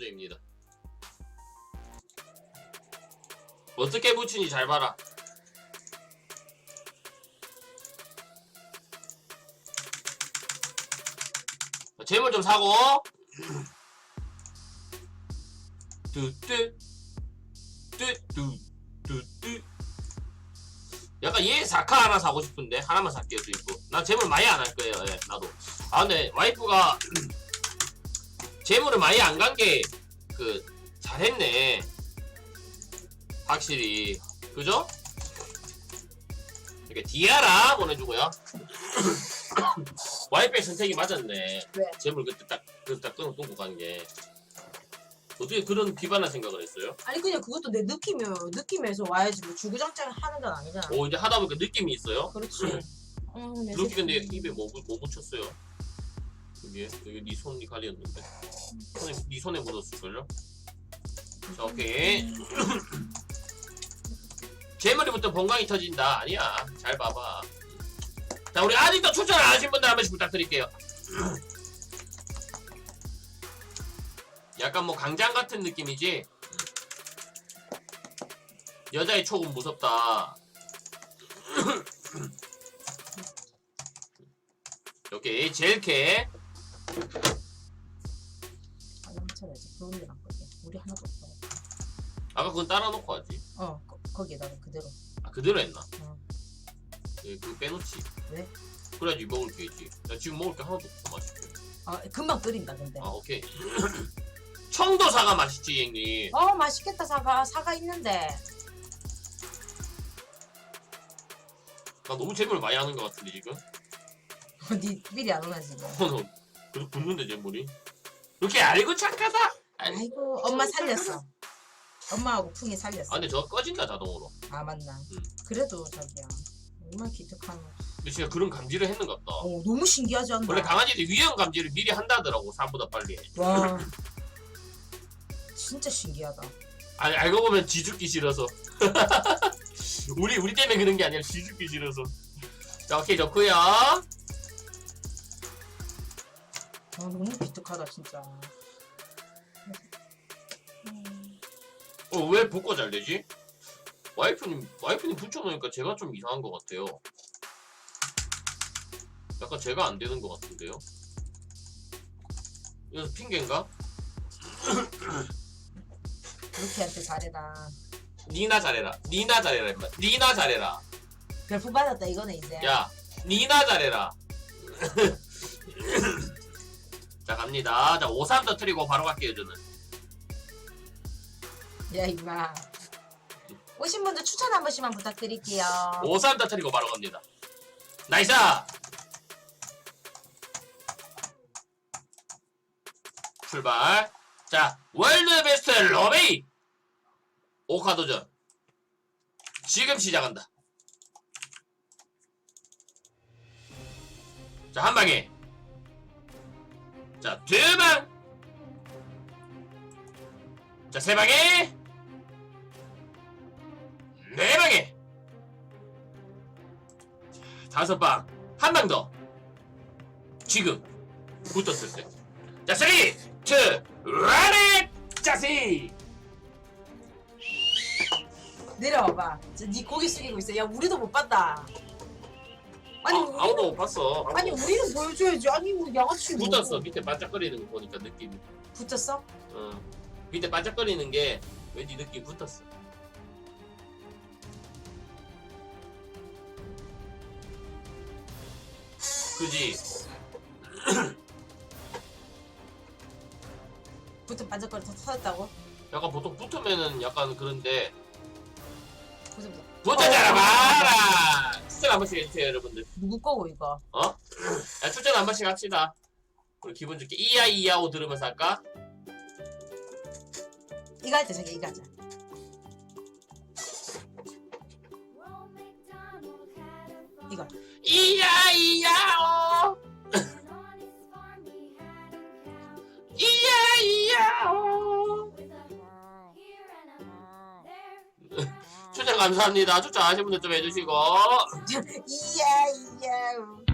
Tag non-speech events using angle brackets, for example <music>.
자, 보조입니다. 어떻게 붙이니 잘 봐라. 자, 재물 좀 사고. 뚜뚜 뚜뚜 뚜뚜 약간 얘 사카 하나 사고 싶은데 하나만 살게요 수입고 나 재물 많이 안 할 거예요 예, 나도 아 근데 와이프가 재물을 많이 안 간 게 그 잘했네 확실히 그죠? 이렇게 디아라 보내주고요 <coughs> 와이프의 선택이 맞았네 왜? 재물 그때 딱 그때 딱 끊어 끊고 간게 어떻게 그런 비반한 생각을 했어요? 아니 그냥 그것도 내 느낌이 느낌에서 와야지 뭐 주구장창 하는 건 아니잖아. 오 이제 하다 보니까 느낌이 있어요? 그렇지. 어, 내 이렇게 근데. 입에 뭐, 뭐 묻혔어요? 여기에 여기 네 손이 가리었는데. 손에 네 손에 묻었을걸요? 자 오케이. <clears throat> 재물이부터 본광이 터진다. 아니야. 잘 봐봐. 자 우리 아직도 추천 안 하신 분들 한 번씩 부탁드릴게요. <clears throat> 약간 뭐 강장 같은 느낌이지? 여자의 촉은 무섭다. <clears throat> 오케이. 젤케 아, 넘쳐야지. 그런 게 낫거든. 우리 하나도 없어. 아까 그건 따라 놓고 하지 어, 거, 거기에다가 그대로. 아 그대로 했나? 어. 예, 그거 빼놓지 왜? 그래야지 먹을 게 있지 나 지금 먹을 게 하나도 없어 맛있게 아, 금방 끓인다 근데. 아 오케이 <clears throat> 청도사가 맛있지 형님 어, 맛있겠다 사과. 사과 있는데. 나 너무 재물 많이 하는 것 같은데 지금 니 미리 안 오나 지금. 어, 그래도 붙는데 재물이 이렇게 알고 착하다 아니, 아이고, 엄마 살렸어. 엄마하고 풍이 살렸어. 아 근데 저거 꺼진다 자동으로 아 맞나. 음. 그래도 자기야. 얼마나 기특한. 근데 진짜 그런 감지를 했는 것 같다 어, 너무 신기하지 않나? 원래 강아지들 위험 감지를 미리 한다더라고 사람보다 빨리 와. 진짜 신기하다. 아니 알고 보면 지 죽기 싫어서 <laughs> 우리 우리 때문에 그런 게 아니라 지 죽기 싫어서 자 오케이 좋고요 아, 너무 기특하다 진짜. 음, 어왜 복고 잘 되지? 와이프님 와이프님 붙여놓으니까 제가 좀 이상한 것 같아요 약간 제가 안 되는 것 같은데요 이거 핑계인가? 루키한테 잘해라. 니나 잘해라 니나 잘해라 임마 니나 잘해라 별풍 받았다 이거는 이제. 야 니나 잘해라 <laughs> 자 갑니다. 자 5, 3 터트리고 바로 갈게요 저는. 야 임마. 오신 분들 추천 한 번씩만 부탁드릴게요. 5, 3 터트리고 바로 갑니다. 나이스! 출발. 자 월드 베스트 러베이 오카 도전. 지금 시작한다. 자 한 방에 자 두 방 자 세 방에. 네 방에. 다섯 방. 한 방 더. 지금 붙었을 때 자 쓰리 투 라렛 자시. 내려와봐. 저, 네 고개 숙이고 있어. 야 우리도 못 봤다. 아니 아, 우리는 아무도 못 봤어 아니 우리는 보여줘야지. 아니 뭐 양아치 뭐. 붙었어 밑에 반짝거리는 거 보니까 느낌이 붙었어? 어. 밑에 반짝거리는 게 왠지 느낌 붙었어 그지 <clears throat> 붙은 반짝거리 더 터졌다고? 약간 보통 붙으면은 약간 그런데 붙은 거. 붙었잖아 봐라 추천 한 번씩 해주세요 여러분들 누구 거고 이거? 어? 야, 추천 한 번씩 합시다. 우리 기분 좋게 이야 이야오 들으면서 할까? 이거 할때 저기 이거 하자. 이거. 이야 이야오 감사합니다. 추천하시는 분들 좀 해주시고. <laughs> 이야, 이야.